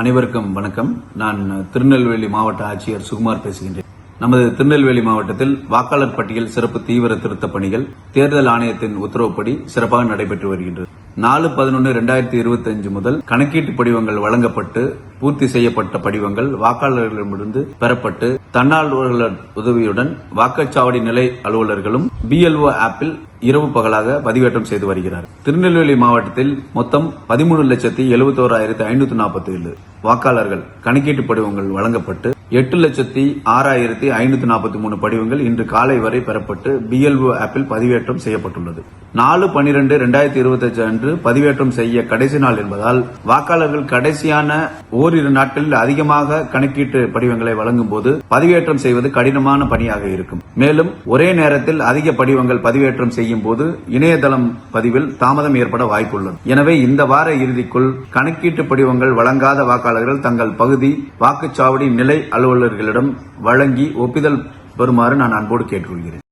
அனைவருக்கும் வணக்கம். நான் திருநெல்வேலி மாவட்ட ஆட்சியர் சுகுமார் பேசுகின்றேன். நமது திருநெல்வேலி மாவட்டத்தில் வாக்காளர் பட்டியல் சிறப்பு தீவிர திருத்தப் பணிகள் தேர்தல் ஆணையத்தின் உத்தரவுப்படி சிறப்பாக நடைபெற்று வருகின்றது. நாலு பதினொன்று ரெண்டாயிரத்தி இருபத்தி அஞ்சு முதல் கணக்கீட்டு படிவங்கள் வழங்கப்பட்டு பூர்த்தி செய்யப்பட்ட படிவங்கள் வாக்காளர்களிடமிருந்து பெறப்பட்டு தன்னார்வலர் உதவியுடன் வாக்குச்சாவடி நிலை அலுவலர்களும் பிஎல்ஓ ஆப்பில் இரவு பகலாக பதிவேற்றம் செய்து வருகிறார் திருநெல்வேலி மாவட்டத்தில் மொத்தம் பதிமூணு லட்சத்தி எழுபத்தோராயிரத்தி ஐநூத்தி நாற்பத்தி ஏழு வாக்காளர்கள் கணக்கீட்டு படிவங்கள் வழங்கப்பட்டு எட்டு லட்சத்தி ஆறாயிரத்தி ஐநூத்தி நாற்பத்தி மூணு படிவங்கள் இன்று காலை வரை பெறப்பட்டு பிஎல்ஓ ஆப்பில் பதிவேற்றம் செய்யப்பட்டுள்ளது. நாலு பனிரெண்டு ரெண்டாயிரத்தி இருபத்தி அன்று பதிவேற்றம் செய்ய கடைசி நாள் என்பதால் வாக்காளர்கள் கடைசியான ஓரிரு நாட்களில் அதிகமாக கணக்கீட்டு படிவங்களை வழங்கும் போது பதிவேற்றம் செய்வது கடினமான பணியாக இருக்கும். மேலும் ஒரே நேரத்தில் அதிக படிவங்கள் பதிவேற்றம் செய்யும் போது இணையதளம் பதிவில் தாமதம் ஏற்பட வாய்ப்புள்ளது. எனவே இந்த வார இறுதிக்குள் கணக்கீட்டு படிவங்கள் வழங்காத வாக்காளர்கள் தங்கள் பகுதி வாக்குச்சாவடி நிலை அலுவலர்களிடம் வழங்கி ஒப்புதல் வருமாறு நான் அன்போடு கேட்டுக்கொள்கிறேன்.